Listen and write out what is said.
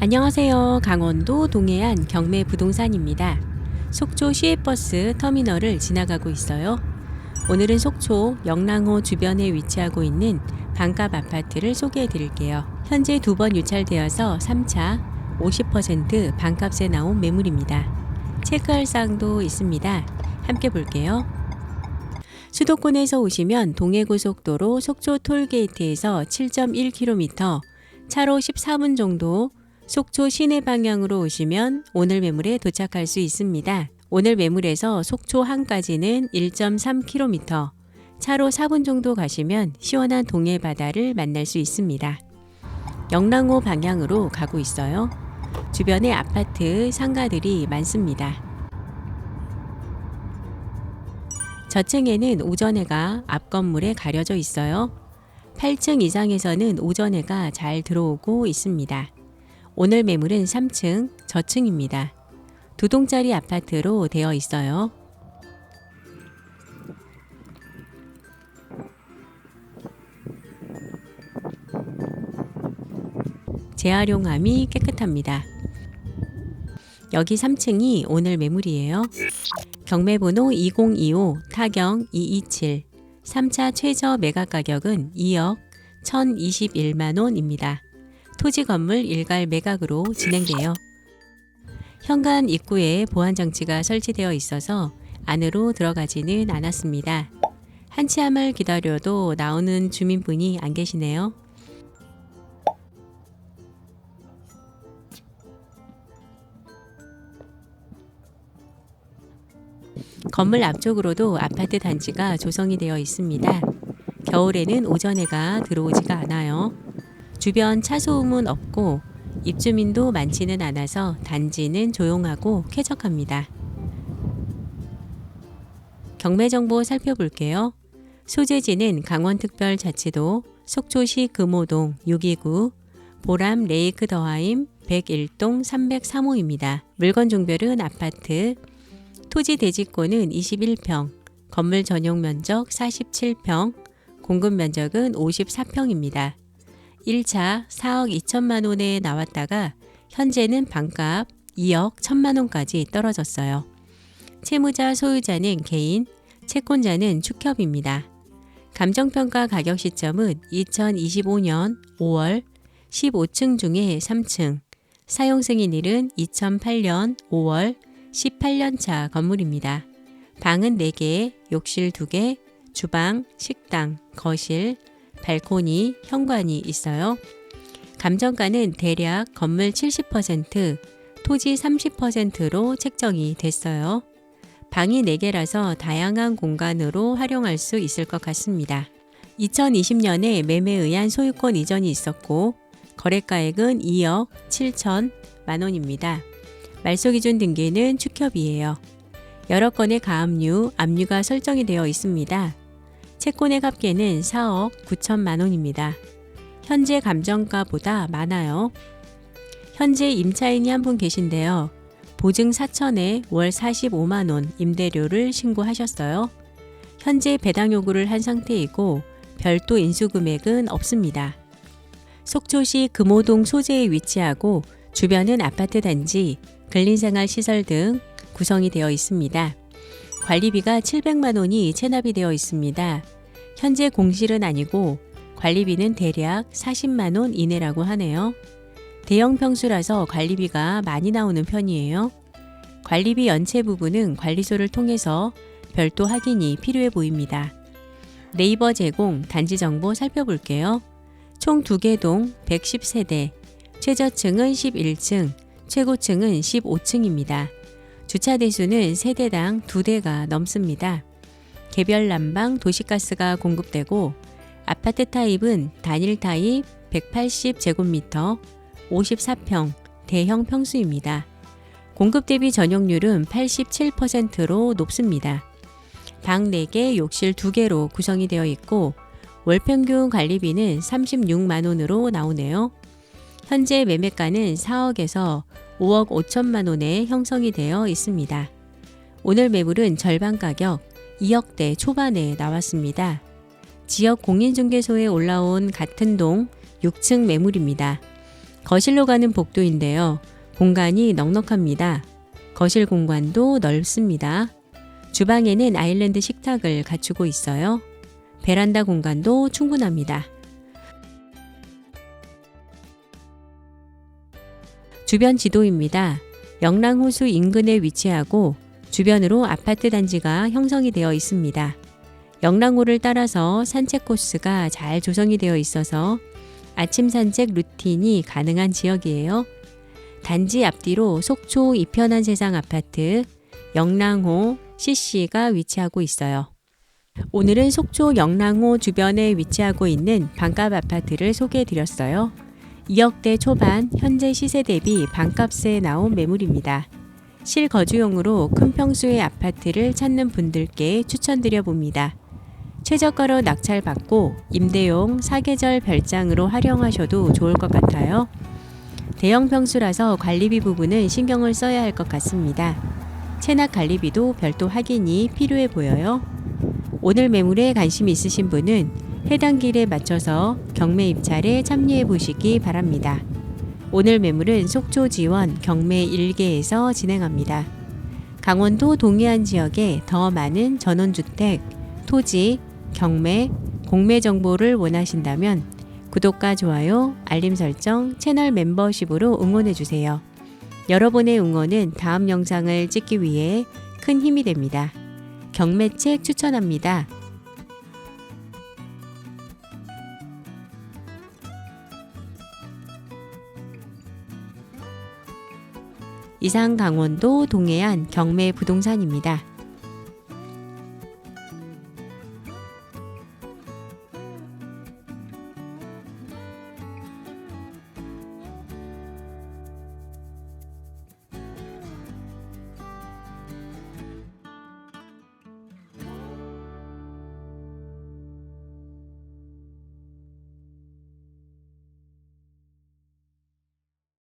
안녕하세요. 강원도 동해안 경매 부동산입니다. 속초 시외버스 터미널을 지나가고 있어요. 오늘은 속초 영랑호 주변에 위치하고 있는 반값 아파트를 소개해 드릴게요. 현재 두 번 유찰되어서 3차 50% 반값에 나온 매물입니다. 체크할 사항도 있습니다. 함께 볼게요. 수도권에서 오시면 동해고속도로 속초 톨게이트에서 7.1km, 차로 14분 정도 속초 시내 방향으로 오시면 오늘 매물에 도착할 수 있습니다. 오늘 매물에서 속초 항까지는 1.3km, 차로 4분 정도 가시면 시원한 동해 바다를 만날 수 있습니다. 영랑호 방향으로 가고 있어요. 주변에 아파트, 상가들이 많습니다. 저층에는 오전해가 앞 건물에 가려져 있어요. 8층 이상에서는 오전해가 잘 들어오고 있습니다. 오늘 매물은 3층 저층입니다. 두 동짜리 아파트로 되어 있어요. 재활용함이 깨끗합니다. 여기 3층이 오늘 매물이에요. 경매번호 2025 타경 227 3차 최저 매각 가격은 2억 1021만 원입니다. 토지 건물 일괄 매각으로 진행돼요. 현관 입구에 보안 장치가 설치되어 있어서 안으로 들어가지는 않았습니다. 한치암을 기다려도 나오는 주민분이 안 계시네요. 건물 앞쪽으로도 아파트 단지가 조성이 되어 있습니다. 겨울에는 오전해가 들어오지가 않아요. 주변 차 소음은 없고 입주민도 많지는 않아서 단지는 조용하고 쾌적합니다. 경매 정보 살펴볼게요. 소재지는 강원특별자치도 속초시 금호동 629 보람 레이크 더하임 101동 303호입니다. 물건 종별은 아파트, 토지 대지권은 21평, 건물 전용 면적 47평, 공급 면적은 54평입니다. 1차 4억 2천만 원에 나왔다가 현재는 반값 2억 1천만 원까지 떨어졌어요. 채무자 소유자는 개인, 채권자는 축협입니다. 감정평가 가격 시점은 2025년 5월 15층 중에 3층, 사용 승인일은 2008년 5월 18년차 건물입니다. 방은 4개, 욕실 2개, 주방, 식당, 거실, 발코니, 현관이 있어요. 감정가는 대략 건물 70%, 토지 30%로 책정이 됐어요. 방이 4개라서 다양한 공간으로 활용할 수 있을 것 같습니다. 2020년에 매매에 의한 소유권 이전이 있었고 거래가액은 2억 7천 만 원입니다. 말소 기준 등기는 축협이에요. 여러 건의 가압류, 압류가 설정이 되어 있습니다. 채권의 합계는 4억 9천만 원입니다. 현재 감정가보다 많아요. 현재 임차인이 한 분 계신데요. 보증 4천에 월 45만 원 임대료를 신고하셨어요. 현재 배당 요구를 한 상태이고 별도 인수 금액은 없습니다. 속초시 금호동 소재에 위치하고 주변은 아파트 단지, 근린생활 시설 등 구성이 되어 있습니다. 관리비가 700만 원이 체납이 되어 있습니다. 현재 공실은 아니고 관리비는 대략 40만 원 이내라고 하네요. 대형 평수라서 관리비가 많이 나오는 편이에요. 관리비 연체 부분은 관리소를 통해서 별도 확인이 필요해 보입니다. 네이버 제공 단지 정보 살펴볼게요. 총 2개 동 110세대, 최저층은 11층, 최고층은 15층입니다. 주차 대수는 세대당 2대가 넘습니다. 개별 난방 도시가스가 공급되고 아파트 타입은 단일 타입 180제곱미터 54평 대형 평수입니다. 공급 대비 전용률은 87%로 높습니다. 방 4개, 욕실 2개로 구성이 되어 있고 월평균 관리비는 36만 원으로 나오네요. 현재 매매가는 4억에서 5억 5천만 원에 형성이 되어 있습니다. 오늘 매물은 절반 가격 2억대 초반에 나왔습니다. 지역 공인중개소에 올라온 같은 동 6층 매물입니다. 거실로 가는 복도인데요. 공간이 넉넉합니다. 거실 공간도 넓습니다. 주방에는 아일랜드 식탁을 갖추고 있어요. 베란다 공간도 충분합니다. 주변 지도입니다. 영랑호수 인근에 위치하고 주변으로 아파트 단지가 형성이 되어 있습니다. 영랑호를 따라서 산책 코스가 잘 조성이 되어 있어서 아침 산책 루틴이 가능한 지역이에요. 단지 앞뒤로 속초 이편한 세상 아파트 영랑호 CC가 위치하고 있어요. 오늘은 속초 영랑호 주변에 위치하고 있는 반값 아파트를 소개해 드렸어요. 2억대 초반 현재 시세 대비 반값에 나온 매물입니다. 실거주용으로 큰 평수의 아파트를 찾는 분들께 추천드려 봅니다. 최저가로 낙찰받고 임대용 사계절 별장으로 활용하셔도 좋을 것 같아요. 대형 평수라서 관리비 부분은 신경을 써야 할 것 같습니다. 체납 관리비도 별도 확인이 필요해 보여요. 오늘 매물에 관심 있으신 분은 해당 길에 맞춰서 경매 입찰에 참여해 보시기 바랍니다. 오늘 매물은 속초 지원 경매 1개에서 진행합니다. 강원도 동해안 지역에 더 많은 전원주택, 토지, 경매, 공매 정보를 원하신다면 구독과 좋아요, 알림 설정, 채널 멤버십으로 응원해 주세요. 여러분의 응원은 다음 영상을 찍기 위해 큰 힘이 됩니다. 경매책 추천합니다. 이상 강원도 동해안 경매 부동산입니다.